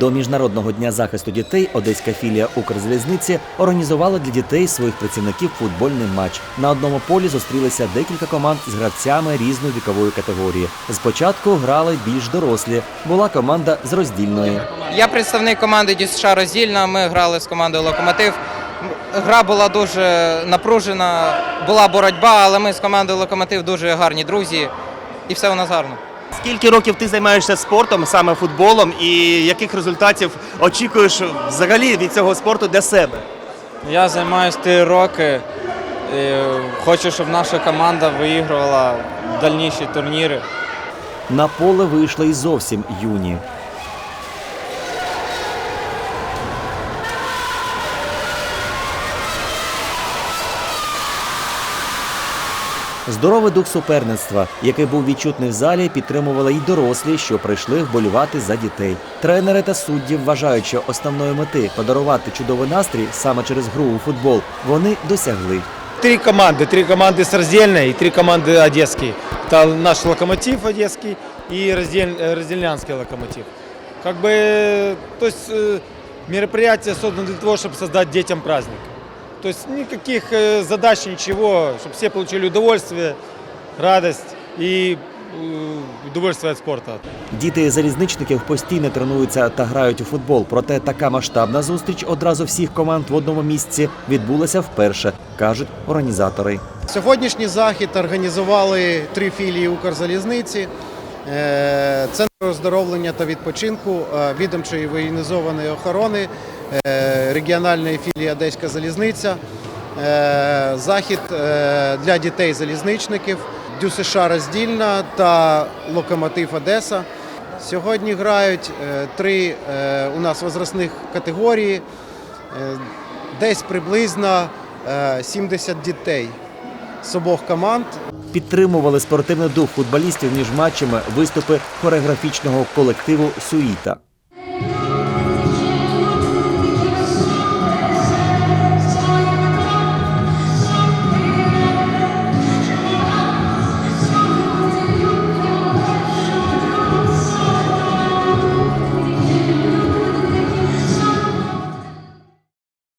До міжнародного дня захисту дітей одеська філія Укрзалізниці організувала для дітей своїх працівників футбольний матч. На одному полі зустрілися декілька команд з гравцями різної вікової категорії. Спочатку грали більш дорослі. Була команда з роздільної. Я представник команди ДЮСШ Роздільна. Ми грали з командою Локомотив. Гра була дуже напружена, була боротьба, але ми з командою Локомотив дуже гарні друзі, і все у нас гарно. Скільки років ти займаєшся спортом, саме футболом, і яких результатів очікуєш взагалі від цього спорту для себе? Я займаюся три роки. І хочу, щоб наша команда виігрувала дальніші турніри. На поле вийшли й зовсім юні. Здоровий дух суперництва, який був відчутний в залі, підтримували й дорослі, що прийшли вболювати за дітей. Тренери та судді вважають, що основної мети подарувати чудовий настрій саме через гру у футбол вони досягли. Три команды, три команды с раздельной и три команды одесские. Это наш локомотив одесский и раздель, э, раздельнянский локомотив. Как бы, то есть э, мероприятие создано для того, чтобы создать детям праздник. То есть никаких э, задач, ничего, чтобы все получили удовольствие, радость и э, удовольствие от спорта. Діти залізничників постійно тренуються та грають у футбол. Проте така масштабна зустріч одразу всіх команд в одному місці відбулася вперше, кажуть організатори. Сьогоднішній захід організували три філії Укрзалізниці. Е, Центр оздоровлення та відпочинку, е, відомчої воєнізованої охорони, е, регіональної філії Одеська залізниця, е, захід е, для дітей залізничників, ДЮСШ роздільна та Локомотив Одеса. Сьогодні грають е, три е, у нас возрастних категорії, е, десь приблизно е, 70 дітей з обох команд. Підтримували спортивний дух футболістів між матчами виступи хореографічного колективу Суїта.